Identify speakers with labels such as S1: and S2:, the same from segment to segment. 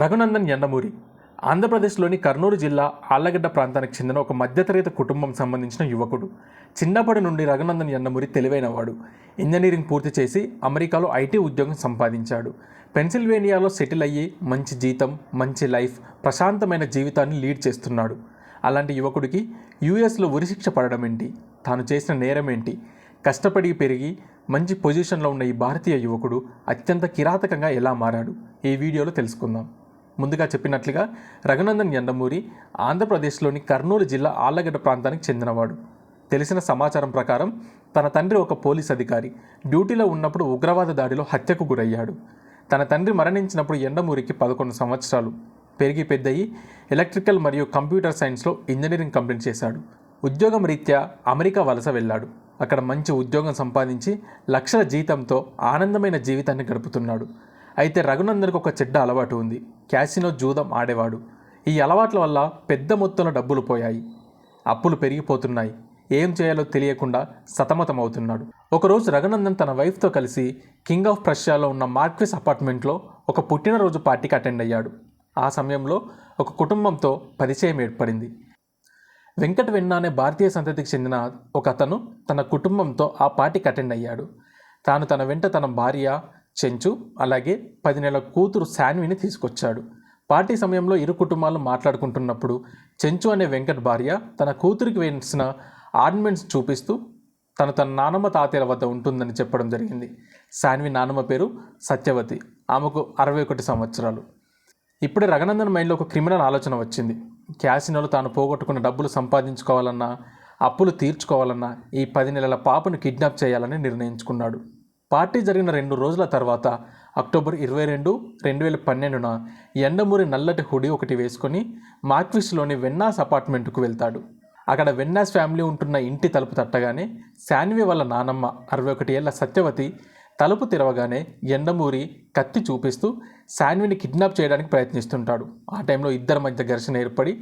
S1: రఘునందన్ ఎండమూరి ఆంధ్రప్రదేశ్లోని కర్నూలు జిల్లా ఆళ్ళగడ్డ ప్రాంతానికి చెందిన ఒక మధ్యతరగతి కుటుంబం సంబంధించిన యువకుడు. చిన్నప్పటి నుండి రఘునందన్ ఎండమూరి తెలివైనవాడు. ఇంజనీరింగ్ పూర్తి చేసి అమెరికాలో ఐటీ ఉద్యోగం సంపాదించాడు. పెన్సిల్వేనియాలో సెటిల్ అయ్యి మంచి జీతం మంచి లైఫ్ ప్రశాంతమైన జీవితాన్ని లీడ్ చేస్తున్నాడు. అలాంటి యువకుడికి యూఎస్లో ఉరిశిక్ష పడడం ఏంటి? తాను చేసిన నేరం ఏంటి? కష్టపడి పెరిగి మంచి పొజిషన్లో ఉన్న ఈ భారతీయ యువకుడు అత్యంత కిరాతకంగా ఎలా మారాడు? ఈ వీడియోలో తెలుసుకుందాం. ముందుగా చెప్పినట్లుగా రఘునందన్ ఎండమూరి ఆంధ్రప్రదేశ్లోని కర్నూలు జిల్లా ఆళ్ళగడ్డ ప్రాంతానికి చెందినవాడు. తెలిసిన సమాచారం ప్రకారం తన తండ్రి ఒక పోలీస్ అధికారి. డ్యూటీలో ఉన్నప్పుడు ఉగ్రవాద దాడిలో హత్యకు గురయ్యాడు. తన తండ్రి మరణించినప్పుడు ఎండమూరికి పదకొండు సంవత్సరాలు. పెరిగి పెద్దయి ఎలక్ట్రికల్ మరియు కంప్యూటర్ సైన్స్లో ఇంజనీరింగ్ కంప్లీట్ చేశాడు. ఉద్యోగం రీత్యా అమెరికా వలస వెళ్ళాడు. అక్కడ మంచి ఉద్యోగం సంపాదించి లక్షల జీతంతో ఆనందమైన జీవితాన్ని గడుపుతున్నాడు. అయితే రఘునందన్కి ఒక చెడ్డ అలవాటు ఉంది. క్యాసినో జూదం ఆడేవాడు. ఈ అలవాట్ల వల్ల పెద్ద మొత్తంలో డబ్బులు పోయాయి. అప్పులు పెరిగిపోతున్నాయి. ఏం చేయాలో తెలియకుండా సతమతమవుతున్నాడు. ఒకరోజు రఘునందన్ తన వైఫ్తో కలిసి కింగ్ ఆఫ్ ప్రష్యాలో ఉన్న మార్క్విస్ అపార్ట్మెంట్లో ఒక పుట్టినరోజు పార్టీకి అటెండ్ అయ్యాడు. ఆ సమయంలో ఒక కుటుంబంతో పరిచయం ఏర్పడింది. వెంకట వెన్న అనే భారతీయ సంతతికి చెందిన ఒక అతను తన కుటుంబంతో ఆ పార్టీకి అటెండ్ అయ్యాడు. తాను తన వెంట తన భార్య చెంచు అలాగే పది నెలల కూతురు శాన్విని తీసుకొచ్చాడు. పార్టీ సమయంలో ఇరు కుటుంబాలు మాట్లాడుకుంటున్నప్పుడు చెంచు అనే వెంకట్ భార్య తన కూతురికి వేసిన ఆర్నమెంట్స్ చూపిస్తూ తను తన నానమ్మ తాతయ్యల వద్ద ఉంటుందని చెప్పడం జరిగింది. శాన్వి నానమ్మ పేరు సత్యవతి. ఆమెకు అరవై ఒకటి సంవత్సరాలు. ఇప్పుడే రఘనందన్ మైండ్లో ఒక క్రిమినల్ ఆలోచన వచ్చింది. క్యాసినోలో తాను పోగొట్టుకున్న డబ్బులు సంపాదించుకోవాలన్నా అప్పులు తీర్చుకోవాలన్నా ఈ పది నెలల పాపను కిడ్నాప్ చేయాలని నిర్ణయించుకున్నాడు. పార్టీ జరిగిన రెండు రోజుల తర్వాత అక్టోబర్ ఇరవై రెండు రెండు వేల పన్నెండున ఎండమూరి నల్లటి హుడి ఒకటి వేసుకొని మార్క్విస్లోని వెన్నాస్ అపార్ట్మెంట్కు వెళ్తాడు. అక్కడ వెన్నాస్ ఫ్యామిలీ ఉంటున్న ఇంటి తలుపు తట్టగానే శాన్వి వాళ్ళ నానమ్మ అరవై ఒకటి ఏళ్ళ సత్యవతి తలుపు తెరవగానే ఎండమూరి కత్తి చూపిస్తూ శాన్విని కిడ్నాప్ చేయడానికి ప్రయత్నిస్తుంటాడు. ఆ టైంలో ఇద్దరి మధ్య ఘర్షణ ఏర్పడి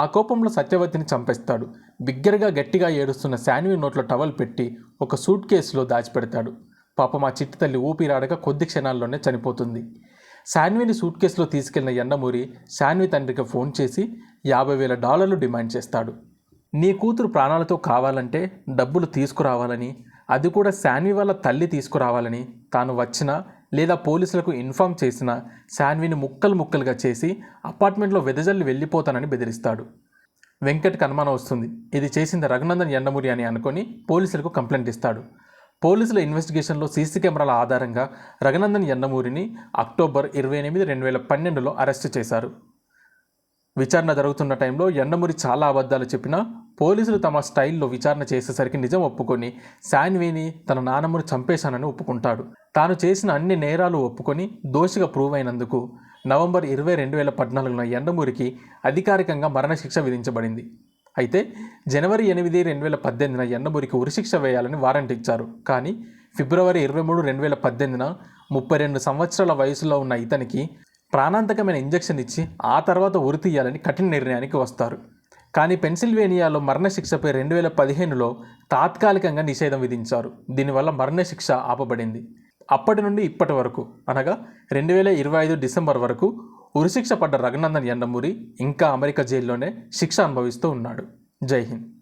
S1: ఆ కోపంలో సత్యవతిని చంపేస్తాడు. బిగ్గరగా గట్టిగా ఏడుస్తున్న శాన్వి నోట్లో టవల్ పెట్టి ఒక సూట్ కేసులో దాచిపెడతాడు. పాపం ఆ చిట్టి తల్లి ఊపిరాడక కొద్ది క్షణాల్లోనే చనిపోతుంది. శాన్విని సూట్ కేసులో తీసుకెళ్ళిన ఎండమూరి శాన్వి తండ్రికి ఫోన్ చేసి యాభై వేల డాలర్లు డిమాండ్ చేస్తాడు. నీ కూతురు ప్రాణాలతో కావాలంటే డబ్బులు తీసుకురావాలని అది కూడా శాన్వి వాళ్ళ తల్లి తీసుకురావాలని తాను వచ్చినా లేదా పోలీసులకు ఇన్ఫామ్ చేసినా శాన్విని ముక్కలు ముక్కలుగా చేసి అపార్ట్మెంట్లో వెదజల్లి వెళ్ళిపోతానని బెదిరిస్తాడు. వెంకట్కి అనుమానం వస్తుంది. ఇది చేసింది రఘునందన్ ఎండమూరి అని అనుకొని పోలీసులకు కంప్లైంట్ ఇస్తాడు. పోలీసుల ఇన్వెస్టిగేషన్లో సీసీ కెమెరాల ఆధారంగా రఘునందన్ ఎండమూరిని అక్టోబర్ ఇరవై ఎనిమిది రెండు వేల పన్నెండులో అరెస్టు చేశారు. విచారణ జరుగుతున్న టైంలో ఎండమూరి చాలా అబద్ధాలు చెప్పినా పోలీసులు తమ స్టైల్లో విచారణ చేసేసరికి నిజం ఒప్పుకొని శాన్వేని తన నానమ్మను చంపేశానని ఒప్పుకుంటాడు. తాను చేసిన అన్ని నేరాలు ఒప్పుకొని దోషిగా ప్రూవ్ అయినందుకు నవంబర్ ఇరవై రెండు వేల పద్నాలుగున ఎండమూరికి అధికారికంగా మరణశిక్ష విధించబడింది. అయితే జనవరి ఎనిమిది రెండు వేల పద్దెనిమిదిన ఎండమూరికి ఉరిశిక్ష వేయాలని వారెంట్ ఇచ్చారు. కానీ ఫిబ్రవరి ఇరవై మూడు రెండు వేల పద్దెనిమిదిన ముప్పై రెండు సంవత్సరాల వయసులో ఉన్న ఇతనికి ప్రాణాంతకమైన ఇంజెక్షన్ ఇచ్చి ఆ తర్వాత ఉరి తీయాలని కఠిన నిర్ణయానికి వస్తారు. కానీ పెన్సిల్వేనియాలో మరణశిక్షపై రెండు వేల పదిహేనులో తాత్కాలికంగా నిషేధం విధించారు. దీనివల్ల మరణశిక్ష ఆపబడింది. అప్పటి నుండి ఇప్పటి వరకు అనగా రెండు వేల ఇరవై ఐదు డిసెంబర్ వరకు ఉరిశిక్ష పడ్డ రఘునందన్ యండమూరి ఇంకా అమెరికా జైల్లోనే శిక్ష అనుభవిస్తూ ఉన్నాడు. జై హింద్.